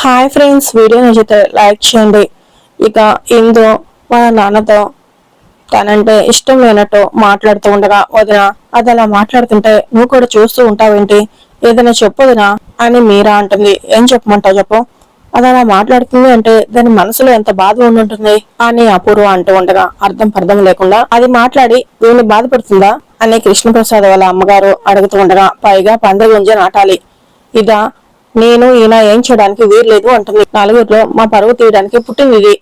Hi friends video నచ్చితే like చేయండి. ఇక ఇందు వాళ్ళ నాన్నతో తనంటే ఇష్టం లేనట్టు మాట్లాడుతూ ఉండగా వదిన అది అలా మాట్లాడుతుంటే నువ్వు కూడా చూస్తూ ఉంటావేంటి? ఏదైనా చెప్పొదినా అని మీరా అంటుంది. ఏం చెప్పమంటావు చెప్పు? అది అలా మాట్లాడుతుంది అంటే దాని మనసులో ఎంత బాధ ఉండుంటుంది అని అపూర్వ అంటూ ఉండగా అర్థం పర్థం లేకుండా అది మాట్లాడి వీడిని బాధపడుతుందా? అని కృష్ణప్రసాద్ వాళ్ళ అమ్మగారు అడుగుతూ ఉండగా పైగా పండుగ గుంజ నాటాలి. ఇదా నేను ఈయన ఏం చేయడానికి వీర్లేదు అంటుంది. నలుగురిలో మా పరువు తీయడానికి పుట్టింది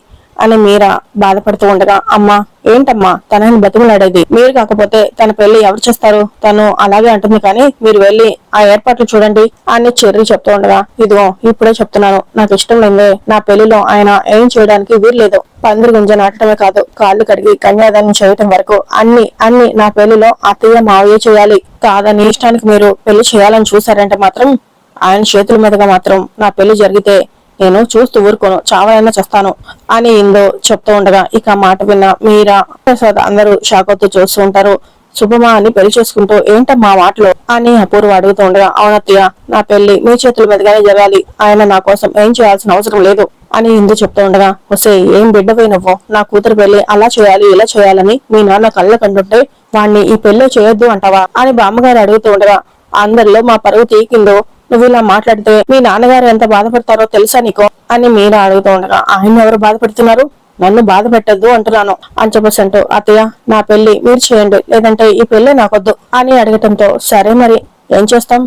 అని మీరా బాధపడుతూ ఉండగా అమ్మా ఏంటమ్మా తనని బతిమలాడేది? మీరు కాకపోతే తన పెళ్ళి ఎవరు చేస్తారు? తను అలాగే అంటుంది కానీ మీరు వెళ్ళి ఆ ఏర్పాట్లు చూడండి అని చెర్రి చెప్తూ ఉండగా ఇదిగో ఇప్పుడే చెప్తున్నాను. నాకు ఇష్టం లేదే నా పెళ్ళిలో ఆయన ఏం చేయడానికి వీర్లేదు పందిరి గుంజ నాటడమే కాదు కాళ్ళు కడిగి కన్యాదానం చేయటం వరకు అన్ని అన్ని నా పెళ్ళిలో అత్తయ్య మావయ్య చేయాలి. కాదని ఇష్టానికి మీరు పెళ్ళి చేయాలని చూసారంటే మాత్రం ఆయన చేతుల మీదుగా మాత్రం నా పెళ్ళి జరిగితే నేను చూస్తూ ఊరుకోను చావనైనా చేస్తాను అని ఇందో చెప్తూ ఉండగా ఇక మాట విన్న మీరా ప్రసాద్ అందరూ షాక్ అవుతూ చూస్తూ ఉంటారు. శుభమా అని పెళ్ళి చేసుకుంటూ ఏంటమ్మా మాటలు అని అపూర్వ అడుగుతూ ఉండగా అవునత్తయ్య నా పెళ్ళి మీ చేతుల మీదుగానే జరగాలి ఆయన నా కోసం ఏం చేయాల్సిన అవసరం లేదు అని ఇందు చెప్తూ ఉండగా వసే ఏం బిడ్డపోయి నువ్వు? నా కూతురు పెళ్ళి అలా చేయాలి ఇలా చేయాలని మీ నాన్న కళ్ళ కంటుంటే వాణ్ణి ఈ పెళ్ళి చేయొద్దు అంటావా అని బామ్మగారు అడుగుతూ ఉండగా అందరిలో మా పరువు తీకిందో నువ్వు ఇలా మాట్లాడితే మీ నాన్నగారు ఎంత బాధపడతారో తెలుసా నీకు? అని మీరా అడుగుతూ ఉండగా ఆయన ఎవరు బాధపడుతున్నారు? నన్ను బాధ పెట్టద్దు అంటున్నాను. అని చెప్పేసంటూ అత్తయ్య నా పెళ్ళి మీరు చేయండి లేదంటే ఈ పెళ్ళి నాకొద్దు. అని అడగటంతో సరే మరి ఏం చేస్తాం?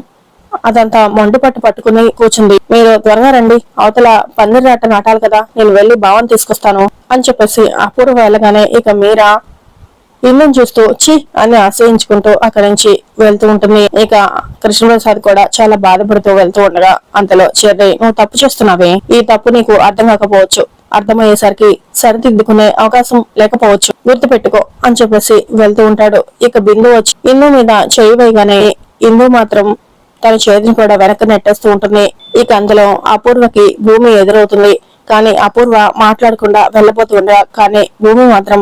అదంతా మొండి పట్టు పట్టుకుని కూర్చుంది. మీరు త్వరగా రండి అవతల పందిరాట నాటాలి కదా నేను వెళ్ళి భావం తీసుకొస్తాను. అని చెప్పేసి అపూర్వ వెళ్ళగానే ఇక మీరా ఇల్లును చూస్తూ చి అని ఆశ్రయించుకుంటూ అక్కడి నుంచి వెళ్తూ ఉంటుంది. ఇక కృష్ణప్రసాద్ కూడా చాలా బాధపడుతూ వెళ్తూ ఉండగా అంతలో చెర్రి నువ్వు తప్పు చేస్తున్నావే. ఈ తప్పు నీకు అర్థం కాకపోవచ్చు. అర్థమయ్యేసరికి సరిదిద్దుకునే అవకాశం లేకపోవచ్చు. గుర్తుపెట్టుకో అని చెప్పేసి వెళ్తూ ఉంటాడు. ఇక బిందు వచ్చి ఇందు మీద చేయి వేయగానే ఇందు మాత్రం తన చేతిని కూడా వెనక్కి నెట్టేస్తూ ఉంటుంది. ఇక అందులో అపూర్వకి భూమి ఎదురవుతుంది. కానీ అపూర్వ మాట్లాడకుండా వెళ్ళబోతుండగా కానీ భూమి మాత్రం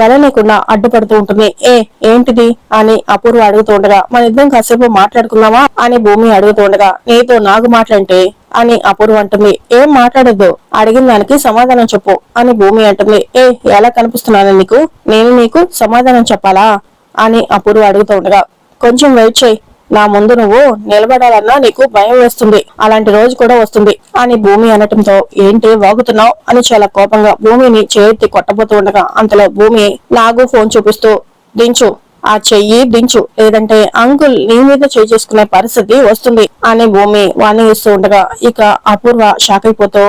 వెళ్ళలేకుండా అడ్డుపడుతూ ఉంటుంది. ఏ ఏంటిది? అని అపూర్వ అడుగుతుండగా మన ఇద్దరం కాసేపు మాట్లాడుకుందామా? అని భూమి అడుగుతుండగా నీతో నాకు మాట్లాంటే అని అపూర్వ అంటుంది. ఏం మాట్లాడద్దు అడిగిన దానికి సమాధానం చెప్పు అని భూమి అంటుంది. ఏ ఎలా కనిపిస్తున్నాను నీకు? నేను నీకు సమాధానం చెప్పాలా? అని అపూర్వ అడుగుతుండగా కొంచెం వెయిట్ చేయి నా ముందు నువ్వు నిలబడాలన్నా నీకు భయం వేస్తుంది. అలాంటి రోజు కూడా వస్తుంది. అని భూమి అనటంతో ఏంటి వాగుతున్నావు అని చాలా కోపంగా భూమిని చేతి కొట్టబోతూ ఉండగా అంతలో భూమి నాగు ఫోన్ చూపిస్తూ దించు. ఆ చెయ్యి దించు. లేదంటే అంకుల్ నీ మీద చేయి చేసుకునే పరిస్థితి వస్తుంది అని భూమి వాణి ఇస్తూ ఉండగా ఇక అపూర్వ షాక్ అయిపోతూ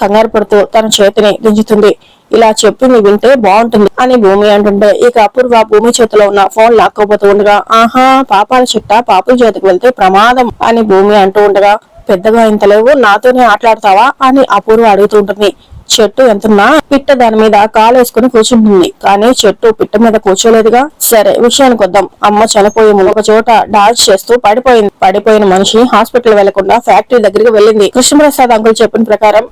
కంగారు పడుతూ తన చేతిని దించుతుంది. ఇలా చెప్పింది వింటే బాగుంటుంది అని భూమి అంటుంటే ఇక అపూర్వ భూమి చేతిలో ఉన్న ఫోన్ లాక్కోపోతూ ఉండగా ఆహా పాపాల చిట్ట పాపుల చేతికి వెళ్తే ప్రమాదం అని భూమి అంటూ ఉండగా పెద్దగా ఇంత లేవు నాతోనే ఆటలాడతావా? అని అపూర్వ అడుగుతూ ఉంటుంది. చెట్టు ఎంతున్నా? పిట్ట దాని మీద కాలు వేసుకుని కూర్చుంటుంది. కానీ చెట్టు పిట్ట మీద కూర్చోలేదుగా. సరే విషయానికి వద్దాం. అమ్మ చనిపోయే ఒక చోట డాన్స్ చేస్తూ పడిపోయింది. పడిపోయిన మనిషి హాస్పిటల్ వెళ్ళకుండా ఫ్యాక్టరీ దగ్గరికి వెళ్ళింది. కృష్ణప్రసాద్ అంకుల్ చెప్పిన ప్రకారం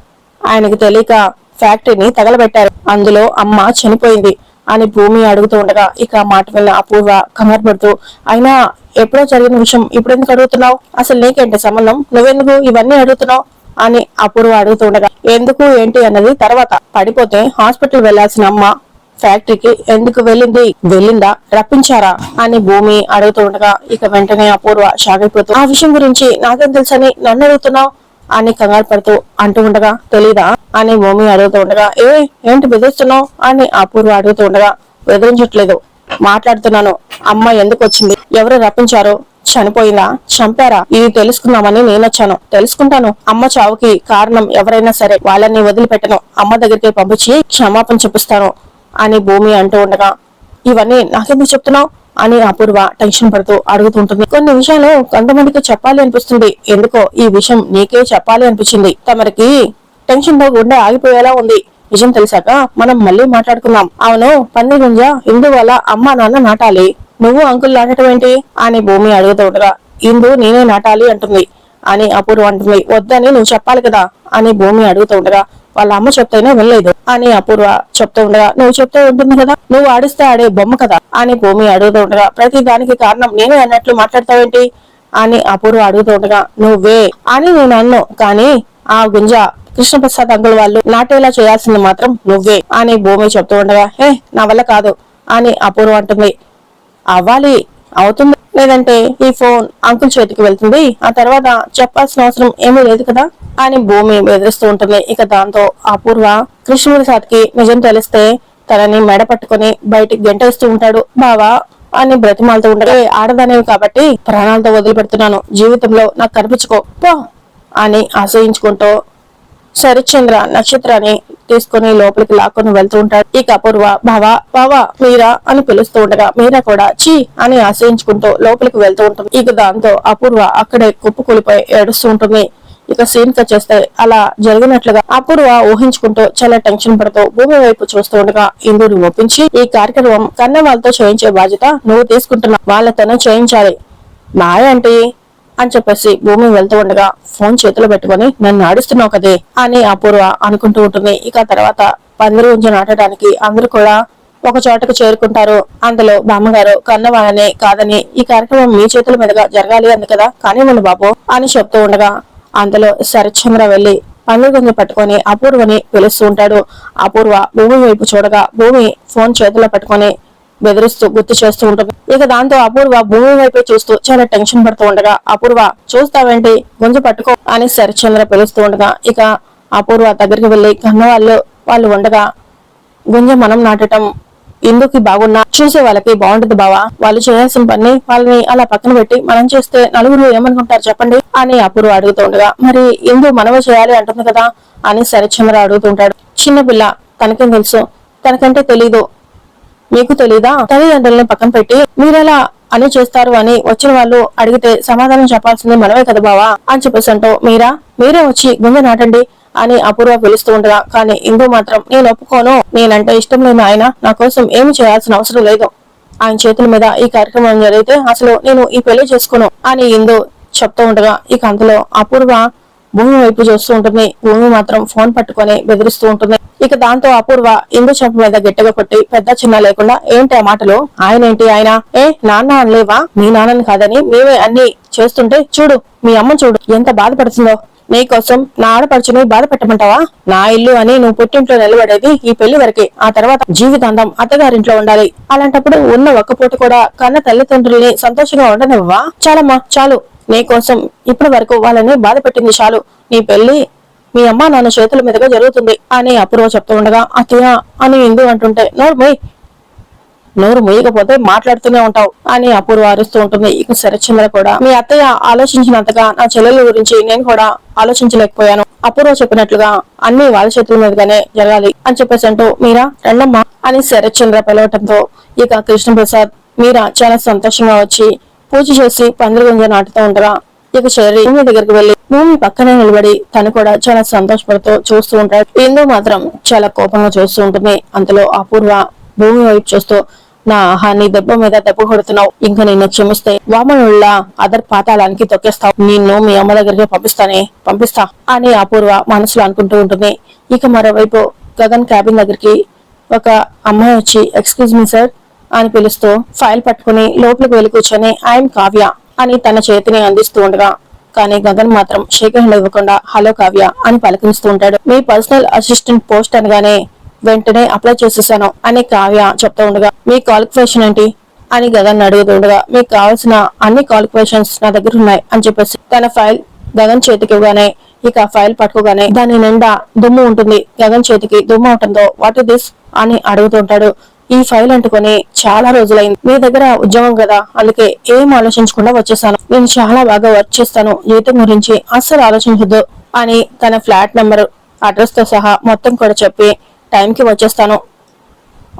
ఆయనకు తెలియక ఫ్యాక్టరీని తగలబెట్టారు. అందులో అమ్మ చనిపోయింది అని భూమి అడుగుతూ ఉండగా ఇక మాట వల్ల అపూర్వ కంగారు పడుతూ అయినా ఎప్పుడో జరిగిన విషయం ఇప్పుడు ఎందుకు అడుగుతున్నావు? అసలు నీకేంటి సంబంధం? నువ్వెందుకు ఇవన్నీ అడుగుతున్నావు? అని అపూర్వ అడుగుతూ ఉండగా ఎందుకు ఏంటి అన్నది తర్వాత పడిపోతే హాస్పిటల్ వెళ్ళాల్సిన అమ్మ ఫ్యాక్టరీకి ఎందుకు వెళ్ళింది? వెళ్ళిందా? రప్పించారా? అని భూమి అడుగుతూ ఉండగా ఇక వెంటనే అపూర్వ షాక్ ఆ విషయం గురించి నాకేం తెలుసని నన్ను అడుగుతున్నావు? అని కంగారు పడుతూ అంటూ ఉండగా తెలీదా? అని భూమి అడుగుతూ ఉండగా ఏ ఏంటి బెదిరిస్తున్నావు? అని అపూర్వ అడుగుతూ ఉండగా బెదిరించట్లేదు. మాట్లాడుతున్నాను. అమ్మ ఎందుకు వచ్చింది? ఎవరు రప్పించారు? చనిపోయిందా? చంపారా? ఇది తెలుసుకుందామని నేను వచ్చాను తెలుసుకుంటాను. అమ్మ చావుకి కారణం ఎవరైనా సరే వాళ్ళని వదిలిపెట్టను. అమ్మ దగ్గరికి పంపించి క్షమాపణ చూపిస్తాను అని భూమి అంటూ ఉండగా ఇవన్నీ నాకెందుకు చెప్తున్నావు? అని అపూర్వ టెన్షన్ పడుతూ అడుగుతుంటుంది. కొన్ని విషయాలు కొంతమందికి చెప్పాలి అనిపిస్తుంది. ఎందుకో ఈ విషయం నీకే చెప్పాలి అనిపించింది. తమరికి టెన్షన్తో గుండె ఆగిపోయేలా ఉంది. నిజం తెలిసాక మనం మళ్ళీ మాట్లాడుకుందాం. అవును పంది గుంజ ఇందువల్ల అమ్మ నాన్న నాటాలి. నువ్వు అంకుల్ నాటడం ఏంటి? అని భూమి అడుగుతూ ఉండగా ఇందు నేనే నాటాలి అంటుంది. అని అపూర్వ అంటుంది వద్దని నువ్వు చెప్పాలి కదా అని భూమి అడుగుతూ ఉండగా వాళ్ళ అమ్మ చెప్తేనే వెళ్ళలేదు అని అపూర్వ చెప్తూ ఉండగా నువ్వు చెప్తే ఉంటుంది కదా నువ్వు ఆడిస్తే ఆడే బొమ్మ కదా అని భూమి అడుగుతూ ఉండగా ప్రతి దానికి కారణం నేనే అన్నట్లు మాట్లాడతావేంటి? అని అపూర్వ అడుగుతూ ఉండగా నువ్వే అని నేను అన్ను కానీ ఆ గుంజ కృష్ణప్రసాద్ అంకుల్ వాళ్ళు నాటేలా చేయాల్సింది మాత్రం నువ్వే అని భూమి చెప్తూ ఉండగా హే నా వల్ల కాదు అని అపూర్వ అంటుంది. అవ్వాలి అవుతుంది లేదంటే ఈ ఫోన్ అంకుల్ చేతికి వెళ్తుంది. ఆ తర్వాత చెప్పాల్సిన అవసరం ఏమీ లేదు కదా? అని భూమి బెదిరిస్తూ ఉంటుంది. ఇక దాంతో అపూర్వ కృష్ణుడి కి నిజం తెలిస్తే తనని మెడ పట్టుకుని బయటికి గెంటేస్తూ ఉంటాడు. బావా అని బ్రతిమాలతో ఉండగా ఆడదనేవి ఆడదానేవి కాబట్టి ప్రాణాలతో వదిలిపెడుతున్నాను. జీవితంలో నాకు కనిపించుకో. పో అని ఆశ్రయించుకుంటూ శరచంద్ర నక్షత్రాన్ని తీసుకుని లోపలికి లాక్కొని వెళ్తూ ఉంటాడు. ఇక పూర్వ భవ భవ మీరా అని పిలుస్తూ ఉండగా మీరా కూడా చీ అని ఆశ్రయించుకుంటూ లోపలికి వెళ్తూ ఉంటుంది. ఇక దాంతో అపూర్వ అక్కడే కుప్పకూలిపోయి ఏడుస్తూ ఉంటుంది. ఇక సీన్ కట్ చేస్తే అలా జరిగినట్లుగా అపూర్వ ఊహించుకుంటూ చాలా టెన్షన్ పడుతూ భూమి వైపు చూస్తూ ఉండగా ఇందుని ఒప్పించి ఈ కార్యక్రమం కన్న వాళ్ళతో చేయించే బాధ్యత నువ్వు తీసుకుంటున్నావు. వాళ్ళతోనే చేయించాలి. మాయ అంటే అని చెప్పేసి భూమి వెళ్తూ ఉండగా ఫోన్ చేతిలో పెట్టుకుని నన్ను ఆడిస్తున్నావు కదే అని అపూర్వ అనుకుంటూ ఉంటుంది. ఇక తర్వాత పందిరి ఉంచి నాటడానికి అందరూ కూడా ఒక చోటకు చేరుకుంటారు. అందులో బామ్మగారు కన్నవాళ్ళనే కాదని ఈ కార్యక్రమం మీ చేతుల మీదుగా జరగాలి అంది కదా కానివ్వండి బాబు అని చెప్తూ ఉండగా అందులో శరత్చంద్ర వెళ్ళి పందిరి గుంజ పట్టుకొని అపూర్వని పిలుస్తూ ఉంటాడు. అపూర్వ భూమి వైపు చూడగా భూమి ఫోన్ చేతిలో పట్టుకొని బెదిరిస్తూ గుర్తు చేస్తూ ఉంటుంది. ఇక దాంతో అపూర్వ భూమి వైపే చూస్తూ చాలా టెన్షన్ పడుతూ ఉండగా అపూర్వ చూస్తావేంటి? గుంజ పట్టుకో అని శరచంద్ర పిలుస్తూ ఉండగా ఇక అపూర్వ దగ్గరికి వెళ్ళి కన్నవాళ్ళు వాళ్ళు ఉండగా గుంజ మనం నాటటం ఇందుకి బాగున్నా? చూసే వాళ్ళకి బాగుంటుంది బావా. వాళ్ళు చేయాల్సిన పని వాళ్ళని అలా పక్కన పెట్టి మనం చేస్తే నలుగురు ఏమనుకుంటారు చెప్పండి అని అపూర్వ అడుగుతూ ఉండగా మరి ఇందు మనమే చేయాలి అంటుంది కదా అని శరచంద్ర అడుగుతుంటాడు చిన్నపిల్ల తనకేం తెలుసు? తనకంటే తెలీదు. మీకు తెలీదా? తల్లిదండ్రులను పక్కన పెట్టి మీరెలా అని చేస్తారు అని వచ్చిన వాళ్ళు అడిగితే సమాధానం చెప్పాల్సింది మనమే కదా బావా? అని చెప్పేసి అంటూ మీరా? మీరే వచ్చి గుంజ నాటండి అని అపూర్వ పిలుస్తూ ఉండగా కానీ ఇందు మాత్రం నేను ఒప్పుకోను. నేనంటే ఇష్టం లేని ఆయన నా కోసం ఏమి చేయాల్సిన అవసరం లేదు. ఆయన చేతుల మీద ఈ కార్యక్రమం జరిగితే అసలు నేను ఈ పెళ్ళి చేసుకోను అని ఇందు చెప్తూ ఉండగా ఇక అందులో అపూర్వ భూమి వైపు చూస్తూ ఉంటుంది. భూమి మాత్రం ఫోన్ పట్టుకొని బెదిరిస్తూ ఉంటుంది. ఇక దాంతో అపూర్వ ఇందు చెంప మీద గట్టిగా కొట్టి పెద్ద చిన్న లేకుండా ఏంటి ఆ మాటలు? ఆయన ఏంటి ఆయన? ఏ నాన్న అనలేవా? మీ నాన్నని కాదని మేమే అన్ని చేస్తుంటే చూడు మీ అమ్మ చూడు ఎంత బాధపడుతుందో. నీకోసం నా ఆడపడుచుని బాధ పెట్టమంటావా? నా ఇల్లు అని నువ్వు పుట్టింట్లో నిలబడేది ఈ పెళ్ళి వరకే. ఆ తర్వాత జీవితాంతం అత్తగారింట్లో ఉండాలి. అలాంటప్పుడు ఉన్న ఒక్క పూట కూడా కన్న తల్లిదండ్రుల్ని సంతోషంగా ఉండనివ్వవా? చాలమ్మా చాలు. నీ కోసం ఇప్పటి వరకు వాళ్ళని బాధ పెట్టింది చాలు. నీ పెళ్ళి మీ అమ్మ నాన్న చేతుల మీదుగా జరుగుతుంది అని అపూర్వ చెప్తూ ఉండగా అత్తయ్య అని ఎందు అంటుంటే నోరు మొయ్. నోరు మూయకపోతే మాట్లాడుతూనే ఉంటావు అని అపూర్వ అరుస్తూ ఉంటుంది. ఇక శరచంద్ర కూడా. మీ అత్తయ్య ఆలోచించినంతగా నా చెల్లెల గురించి నేను కూడా ఆలోచించలేకపోయాను. అపూర్వ చెప్పినట్లుగా అన్ని వాళ్ళ చేతుల మీదుగానే జరగాలి అని చెప్పేసి అంటూ మీరా రండమ్మా అని శరత్చంద్ర పిలవటంతో ఇక కృష్ణప్రసాద్ మీరా చాలా సంతోషంగా వచ్చి పూజ చేసి పందిరిగింజ నాటుతూ ఉండగా ఇక చెర్రి భూమి దగ్గరికి వెళ్ళి భూమి పక్కనే నిలబడి తను కూడా చాలా సంతోషపడుతూ చూస్తూ ఉంటాడు. ఇందు మాత్రం చాలా కోపంగా చూస్తూ ఉంటుంది. అంతలో అపూర్వ భూమి వైపు చూస్తూ నా ఆహాన్ని దెబ్బ మీద దెబ్బ కొడుతున్నావు. ఇంకా నిన్ను క్షమిస్తే వామనుళ్ళ అదర్ పాతాళానికి తొక్కేస్తావు. నిన్ను మీ అమ్మ దగ్గరికి పంపిస్తానే పంపిస్తా అని అపూర్వ మనసులో అనుకుంటూ ఉంటుంది. ఇక మరోవైపు గగన్ క్యాబిన్ దగ్గరికి ఒక అమ్మాయి వచ్చి ఎక్స్క్యూజ్ మీ సార్ అని పిలుస్తూ ఫైల్ పట్టుకుని లోపలికి వెళ్ళి కూర్చొని ఐఎమ్ కావ్య అని తన చేతిని అందిస్తూ ఉండగా. కానీ గగన్ మాత్రం షేక్ హ్యాండ్ ఇవ్వకుండా హలో కావ్య అని పలకరిస్తూ ఉంటాడు. మీ పర్సనల్ అసిస్టెంట్ పోస్ట్ అనగానే వెంటనే అప్లై చేసేసాను అని కావ్య చెప్తూ ఉండగా. మీ క్వాలిఫికేషన్ ఏంటి? అని గగన్ అడుగుతూ ఉండగా. మీకు కావాల్సిన అన్ని క్వాలిఫికేషన్స్ నా దగ్గర ఉన్నాయి అని చెప్పేసి తన ఫైల్ గగన్ చేతికి ఇవ్వగానే ఇక ఫైల్ పట్టుకోగానే దాని నిండా దుమ్ము ఉంటుంది. గగన్ చేతికి దుమ్ము ఉంటుందో వాట్ ఇస్ దిస్? అని అడుగుతుంటాడు ఈ ఫైల్ అంటుకొని చాలా రోజులైంది. మీ దగ్గర ఉద్యోగం కదా? అందుకే ఏం ఆలోచించకుండా వచ్చేసాను. నేను చాలా బాగా వర్క్ చేస్తాను. జీతం గురించి అస్సలు ఆలోచించద్దు అని తన ఫ్లాట్ నెంబర్ అడ్రస్తో సహా మొత్తం కూడా చెప్పి టైంకి వచ్చేస్తాను.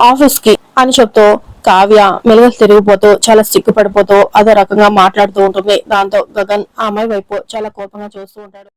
ఆఫీస్కి అని చెప్తూ కావ్య మెలుగలు తిరిగిపోతూ చాలా సిగ్గుపడిపోతూ అదో రకంగా మాట్లాడుతూ ఉంటుంది. దాంతో గగన్ ఆ అమ్మాయి వైపు చాలా కోపంగా చూస్తూ ఉంటాడు.